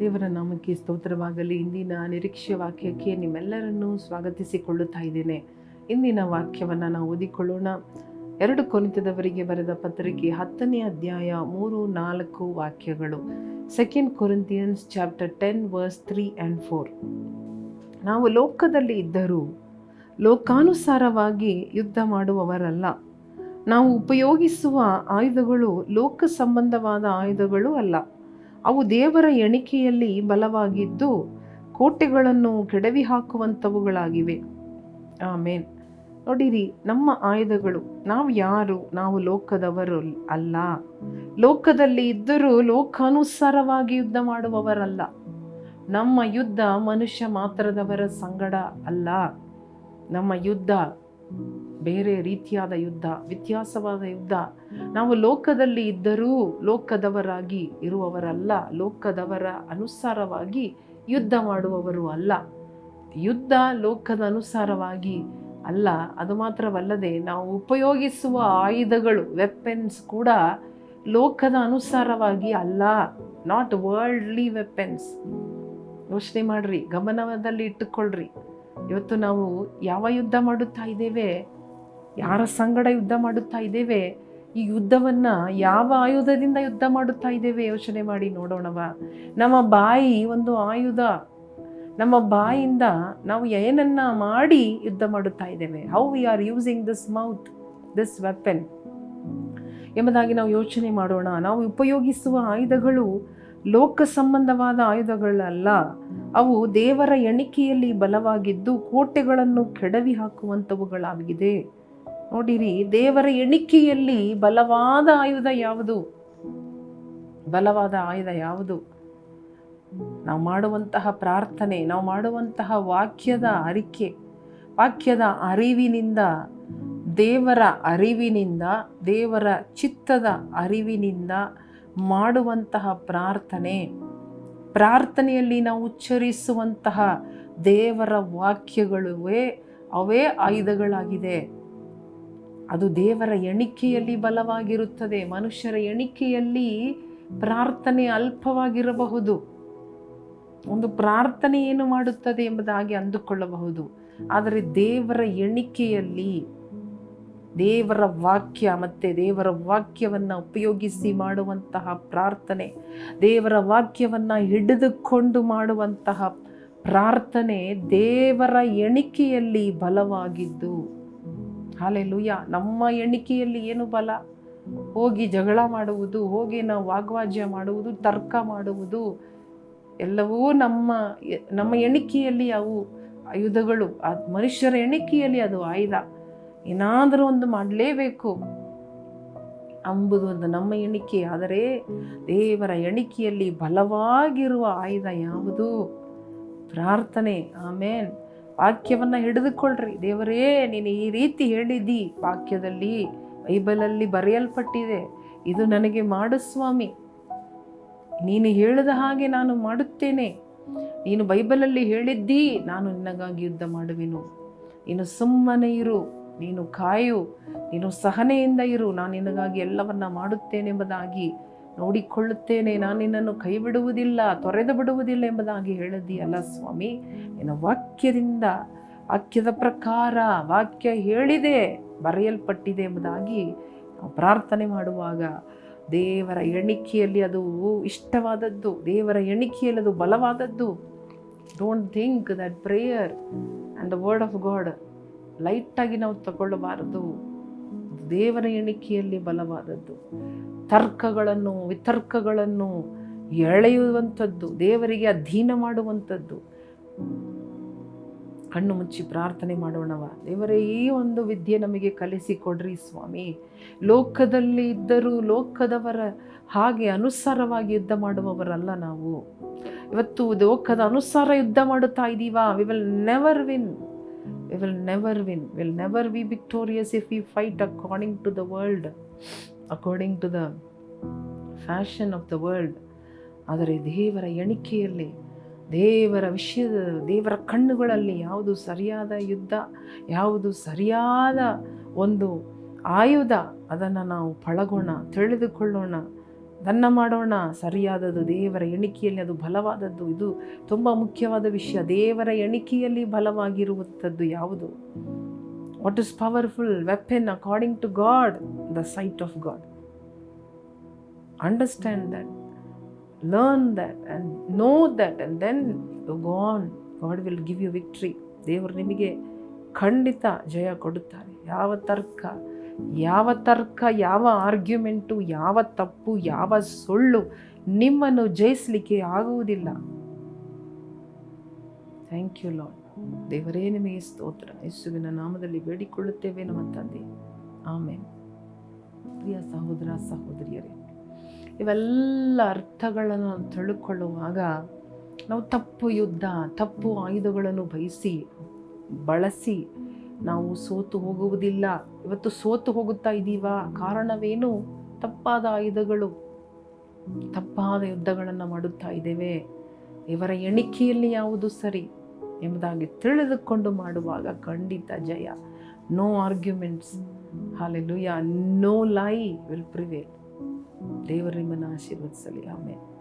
ದೇವರ ನಾಮಕ್ಕೆ ಸ್ತೋತ್ರವಾಗಲಿ. ಇಂದಿನ ನಿರೀಕ್ಷೆ ವಾಕ್ಯಕ್ಕೆ ನಿಮ್ಮೆಲ್ಲರನ್ನೂ ಸ್ವಾಗತಿಸಿಕೊಳ್ಳುತ್ತಾ ಇದ್ದೇನೆ. ಇಂದಿನ ವಾಕ್ಯವನ್ನು ನಾವು ಓದಿಕೊಳ್ಳೋಣ. ಎರಡು ಕೊರಿತದವರಿಗೆ ಬರೆದ ಪತ್ರಿಕೆ ಹತ್ತನೇ ಅಧ್ಯಾಯ ಮೂರು ನಾಲ್ಕು ವಾಕ್ಯಗಳು. Second Corinthians chapter ten verse three and four ನಾವು ಲೋಕದಲ್ಲಿ ಇದ್ದರೂ ಲೋಕಾನುಸಾರವಾಗಿ ಯುದ್ಧ ಮಾಡುವವರಲ್ಲ. ನಾವು ಉಪಯೋಗಿಸುವ ಆಯುಧಗಳು ಲೋಕ ಸಂಬಂಧವಾದ ಆಯುಧಗಳು ಅಲ್ಲ. ಅವು ದೇವರ ಎಣಿಕೆಯಲ್ಲಿ ಬಲವಾಗಿದ್ದು ಕೋಟೆಗಳನ್ನು ಕೆಡವಿ ಹಾಕುವಂಥವುಗಳಾಗಿವೆ ಆಮೇನ್. ನೋಡಿರಿ, ನಮ್ಮ ಆಯುಧಗಳು, ನಾವು ಯಾರು? ನಾವು ಲೋಕದವರು ಅಲ್ಲ. ಲೋಕದಲ್ಲಿ ಇದ್ದರೂ ಲೋಕಾನುಸಾರವಾಗಿ ಯುದ್ಧ ಮಾಡುವವರಲ್ಲ. ನಮ್ಮ ಯುದ್ಧ ಮನುಷ್ಯ ಮಾತ್ರದವರ ಸಂಗಡ ಅಲ್ಲ. ನಮ್ಮ ಯುದ್ಧ ಬೇರೆ ರೀತಿಯಾದ ಯುದ್ಧ, ವ್ಯತ್ಯಾಸವಾದ ಯುದ್ಧ. ನಾವು ಲೋಕದಲ್ಲಿ ಇದ್ದರೂ ಲೋಕದವರಾಗಿ ಇರುವವರಲ್ಲ, ಲೋಕದವರ ಅನುಸಾರವಾಗಿ ಯುದ್ಧ ಮಾಡುವವರು ಅಲ್ಲ. ಯುದ್ಧ ಲೋಕದ ಅನುಸಾರವಾಗಿ ಅಲ್ಲ, ಅದು ಮಾತ್ರವಲ್ಲದೆ ನಾವು ಉಪಯೋಗಿಸುವ ಆಯುಧಗಳು ವೆಪನ್ಸ್ ಕೂಡ ಲೋಕದ ಅನುಸಾರವಾಗಿ ಅಲ್ಲ ನಾಟ್ ವರ್ಲ್ಡ್ಲಿ ವೆಪನ್ಸ್ ಯೋಚನೆ ಮಾಡ್ರಿ, ಗಮನದಲ್ಲಿ ಇಟ್ಟುಕೊಳ್ಳ್ರಿ ಇವತ್ತು ನಾವು ಯಾವ ಯುದ್ಧ ಮಾಡುತ್ತಾ ಇದ್ದೇವೆ? ಯಾರ ಸಂಗಡ ಯುದ್ಧ ಮಾಡುತ್ತಾ ಇದ್ದೇವೆ? ಈ ಯುದ್ಧವನ್ನ ಯಾವ ಆಯುಧದಿಂದ ಯುದ್ಧ ಮಾಡುತ್ತಾ ಇದ್ದೇವೆ? ಯೋಚನೆ ಮಾಡಿ ನೋಡೋಣವ. ನಮ್ಮ ಬಾಯಿ ಒಂದು ಆಯುಧ. ನಮ್ಮ ಬಾಯಿಂದ ನಾವು ಏನನ್ನ ಮಾಡಿ ಯುದ್ಧ ಮಾಡುತ್ತಾ ಇದ್ದೇವೆ? How we are using this mouth this weapon ಎಂಬುದಾಗಿ ನಾವು ಯೋಚನೆ ಮಾಡೋಣ. ನಾವು ಉಪಯೋಗಿಸುವ ಆಯುಧಗಳು ಲೋಕ ಸಂಬಂಧವಾದ ಆಯುಧಗಳಲ್ಲ. ಅವು ದೇವರ ಎಣಿಕೆಯಲ್ಲಿ ಬಲವಾಗಿದ್ದು ಕೋಟೆಗಳನ್ನು ಕೆಡವಿ ಹಾಕುವಂಥವುಗಳಾಗಿದೆ ನೋಡಿರಿ, ದೇವರ ಎಣಿಕೆಯಲ್ಲಿ ಬಲವಾದ ಆಯುಧ ಯಾವುದು? ಬಲವಾದ ಆಯುಧ ಯಾವುದು? ನಾವು ಮಾಡುವಂತಹ ಪ್ರಾರ್ಥನೆ, ನಾವು ಮಾಡುವಂತಹ ವಾಕ್ಯದ ಅರಿಕೆ, ವಾಕ್ಯದ ಅರಿವಿನಿಂದ, ದೇವರ ಅರಿವಿನಿಂದ, ದೇವರ ಚಿತ್ತದ ಅರಿವಿನಿಂದ ಮಾಡುವಂತಹ ಪ್ರಾರ್ಥನೆ. ಪ್ರಾರ್ಥನೆಯಲ್ಲಿ ನಾವು ಉಚ್ಚರಿಸುವಂತಹ ದೇವರ ವಾಕ್ಯಗಳುವೇ ಅವೇ ಆಯುಧಗಳಾಗಿದೆ. ಅದು ದೇವರ ಎಣಿಕೆಯಲ್ಲಿ ಬಲವಾಗಿರುತ್ತದೆ. ಮನುಷ್ಯರ ಎಣಿಕೆಯಲ್ಲಿ ಪ್ರಾರ್ಥನೆ ಅಲ್ಪವಾಗಿರಬಹುದು. ಒಂದು ಪ್ರಾರ್ಥನೆ ಏನು ಮಾಡುತ್ತದೆ ಎಂಬುದಾಗಿ ಅಂದುಕೊಳ್ಳಬಹುದು. ಆದರೆ ದೇವರ ಎಣಿಕೆಯಲ್ಲಿ ದೇವರ ವಾಕ್ಯ ಮತ್ತು ದೇವರ ವಾಕ್ಯವನ್ನು ಉಪಯೋಗಿಸಿ ಮಾಡುವಂತಹ ಪ್ರಾರ್ಥನೆ, ದೇವರ ವಾಕ್ಯವನ್ನು ಹಿಡಿದುಕೊಂಡು ಮಾಡುವಂತಹ ಪ್ರಾರ್ಥನೆ ದೇವರ ಎಣಿಕೆಯಲ್ಲಿ ಬಲವಾಗಿದ್ದು. ಹಾಲೆಲುಯ್ಯ ನಮ್ಮ ಎಣಿಕೆಯಲ್ಲಿ ಏನು ಬಲ? ಹೋಗಿ ಜಗಳ ಮಾಡುವುದು, ಹೋಗಿ ನಾವು ವಾಗ್ವಾಜ್ಯ ಮಾಡುವುದು, ತರ್ಕ ಮಾಡುವುದು, ಎಲ್ಲವೂ ನಮ್ಮ ನಮ್ಮ ಎಣಿಕೆಯಲ್ಲಿ ಅವು ಆಯುಧಗಳು. ಆ ಮನುಷ್ಯರ ಎಣಿಕೆಯಲ್ಲಿ ಅದು ಆಯುಧ. ಏನಾದರೂ ಒಂದು ಮಾಡಲೇಬೇಕು. ಅಂಬುದು ಒಂದು ನಮ್ಮ ಎಣಿಕೆ. ಆದರೆ ದೇವರ ಎಣಿಕೆಯಲ್ಲಿ ಬಲವಾಗಿರುವ ಆಯುಧ ಯಾವುದು? ಪ್ರಾರ್ಥನೆ. ಆಮೇನ್. ವಾಕ್ಯವನ್ನು ಹಿಡಿದುಕೊಳ್ಳ್ರಿ. ದೇವರೇ, ನೀನು ಈ ರೀತಿ ಹೇಳಿದ್ದಿ. ವಾಕ್ಯದಲ್ಲಿ, ಬೈಬಲಲ್ಲಿ ಬರೆಯಲ್ಪಟ್ಟಿದೆ. ಇದು ನನಗೆ ಮಾಡು ಸ್ವಾಮಿ. ನೀನು ಹೇಳಿದ ಹಾಗೆ ನಾನು ಮಾಡುತ್ತೇನೆ. ನೀನು ಬೈಬಲಲ್ಲಿ ಹೇಳಿದ್ದೀ. ನಾನು ನಿನಗಾಗಿ ಯುದ್ಧ ಮಾಡುವೆನು. ನೀನು ಸುಮ್ಮನೆ ಇರು. ನೀನು ಕಾಯು, ನೀನು ಸಹನೆಯಿಂದ ಇರು. ನಾನು ನಿನಗಾಗಿ ಎಲ್ಲವನ್ನ ಮಾಡುತ್ತೇನೆಂಬುದಾಗಿ ನೋಡಿಕೊಳ್ಳುತ್ತೇನೆ. ನಾನು ನಿನ್ನನ್ನು ಕೈ ಬಿಡುವುದಿಲ್ಲ ತೊರೆದು ಬಿಡುವುದಿಲ್ಲ ಎಂಬುದಾಗಿ ಹೇಳಿದ್ದೀಯಲ್ಲ ಸ್ವಾಮಿ. ನಿನ್ನ ವಾಕ್ಯದಿಂದ, ವಾಕ್ಯದ ಪ್ರಕಾರ ವಾಕ್ಯ ಹೇಳಿದೆ, ಬರೆಯಲ್ಪಟ್ಟಿದೆ ಎಂಬುದಾಗಿ ನಾವು ಪ್ರಾರ್ಥನೆ ಮಾಡುವಾಗ ದೇವರ ಎಣಿಕೆಯಲ್ಲಿ ಅದು ಇಷ್ಟವಾದದ್ದು. ದೇವರ ಎಣಿಕೆಯಲ್ಲಿ ಅದು ಬಲವಾದದ್ದು. Don't think that prayer and the word of God ಲೈಟಾಗಿ ನಾವು ತಗೊಳ್ಳಬಾರದು. ದೇವರ ಎಣಿಕೆಯಲ್ಲಿ ಬಲವಾದದ್ದು. ತರ್ಕಗಳನ್ನು, ವಿತರ್ಕಗಳನ್ನು ಎಳೆಯುವಂಥದ್ದು, ದೇವರಿಗೆ ಅಧೀನ ಮಾಡುವಂಥದ್ದು. ಕಣ್ಣು ಮುಚ್ಚಿ ಪ್ರಾರ್ಥನೆ ಮಾಡೋಣವ. ದೇವರೇ, ಈ ಒಂದು ವಿದ್ಯೆ ನಮಗೆ ಕಲಿಸಿಕೊಡ್ರಿ ಸ್ವಾಮಿ. ಲೋಕದಲ್ಲಿ ಇದ್ದರೂ ಲೋಕದವರ ಹಾಗೆ ಅನುಸಾರವಾಗಿ ಯುದ್ಧ ಮಾಡುವವರಲ್ಲ ನಾವು. ಇವತ್ತು ಲೋಕದ ಅನುಸಾರ ಯುದ್ಧ ಮಾಡುತ್ತಾ ಇದ್ದೀವಾ we will never win we will never win will never we victorious if we fight according to the world according to the fashion of the world ಆದರೆ ದೇವರ ಎಣಿಕೆಯಲ್ಲಿ, ದೇವರ ವಿಷಯದ, ದೇವರ ಕಣ್ಣುಗಳಲ್ಲಿ ಯಾವುದು ಸರಿಯಾದ ಯುದ್ಧ, ಯಾವುದು ಸರಿಯಾದ ಒಂದು ಆಯುಧ, ಅದನ್ನು ನಾವು ಪಳಗೋಣ, ತಿಳಿದುಕೊಳ್ಳೋಣ. ಅದನ್ನ ಮಾಡೋಣ, ಸರಿಯಾದದ್ದು ದೇವರ ಎಣಿಕೆಯಲ್ಲಿ ಅದು ಬಲವಾದದ್ದು, ಇದು ತುಂಬ ಮುಖ್ಯವಾದ ವಿಷಯ. ದೇವರ ಎಣಿಕೆಯಲ್ಲಿ ಬಲವಾಗಿರುವಂಥದ್ದು ಯಾವುದು? What is powerful weapon according to God the sight of God understand that learn that and know that and then you gone God will give you victory ದೇವರು ನಿಮಗೆ ಖಂಡಿತ ಜಯ ಕೊಡುತ್ತಾರೆ. ಯಾವ ತರ್ಕ? ಯಾವ ತರ್ಕ, ಯಾವ ಆರ್ಗ್ಯುಮೆಂಟು, ಯಾವ ತಪ್ಪು, ಯಾವ ಸುಳ್ಳು ನಿಮ್ಮನ್ನು ಜಯಿಸಲಿಕ್ಕೆ ಆಗುವುದಿಲ್ಲ. ಥ್ಯಾಂಕ್ ಯು ಲಾಡ್ ದೇವರೇ, ನಿಮಗೆ ಸ್ತೋತ್ರ. ಯೇಸುವಿನ ನಾಮದಲ್ಲಿ ಬೇಡಿಕೊಳ್ಳುತ್ತೇವೆ ನಮ್ಮ ತಂದೆ. ಆಮೇಲೆ ಪ್ರಿಯ ಸಹೋದರ, ಸಹೋದರಿಯರೇ, ಇವೆಲ್ಲ ಅರ್ಥಗಳನ್ನು ತಿಳ್ಕೊಳ್ಳುವಾಗ ನಾವು ತಪ್ಪು ಯುದ್ಧ, ತಪ್ಪು ಆಯುಧಗಳನ್ನು ಬಯಸಿ, ಬಳಸಿ ನಾವು ಸೋತು ಹೋಗುವುದಿಲ್ಲ. ಇವತ್ತು ಸೋತು ಹೋಗುತ್ತಾ ಇದ್ದೀವಾ? ಕಾರಣವೇನು? ತಪ್ಪಾದ ಆಯುಧಗಳು. ತಪ್ಪಾದ ಯುದ್ಧಗಳನ್ನು ಮಾಡುತ್ತಾ ಇದ್ದೇವೆ. ಇವರ ಎಣಿಕೆಯಲ್ಲಿ ಯಾವುದು ಸರಿ ಎಂಬುದಾಗಿ ತಿಳಿದುಕೊಂಡು ಮಾಡುವಾಗ ಖಂಡಿತ ಜಯ. No arguments hallelujah no lie will prevail ದೇವರು ನಿಮ್ಮನ್ನು ಆಶೀರ್ವದಿಸಲಿ. ಆಮೇಲೆ